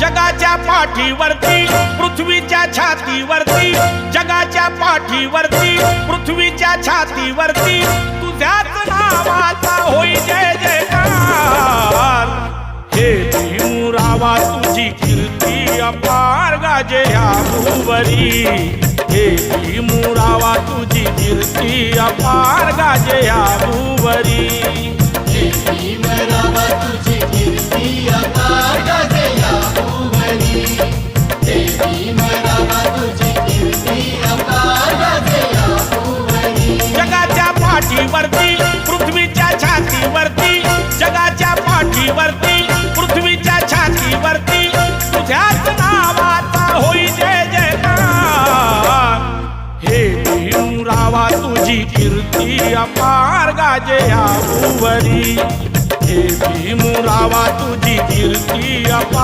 जगाच्या पाठीवरती पृथ्वीच्या छातीवरती जगाच्या पाठीवरती पृथ्वीच्या छातीवरती तुझ्याच नावाचा होई जय जयकार. हे रावा तुझी कीर्ती अपार गाजे ह्या भूवरी. हे रावा तुझी कीर्ती अपार गाजे ह्या भूवरी. पाठीवरती पृथ्वीच्या छातीवरती जगाच्या पाठीवरती पृथ्वीच्या छातीवरती तुझ्याच नावाचा होई जय जय हे भीमरावा तुझी कीर्ती अपार गाजे या भुवरी. हे भीमरावा तुझी कीर्ती अपार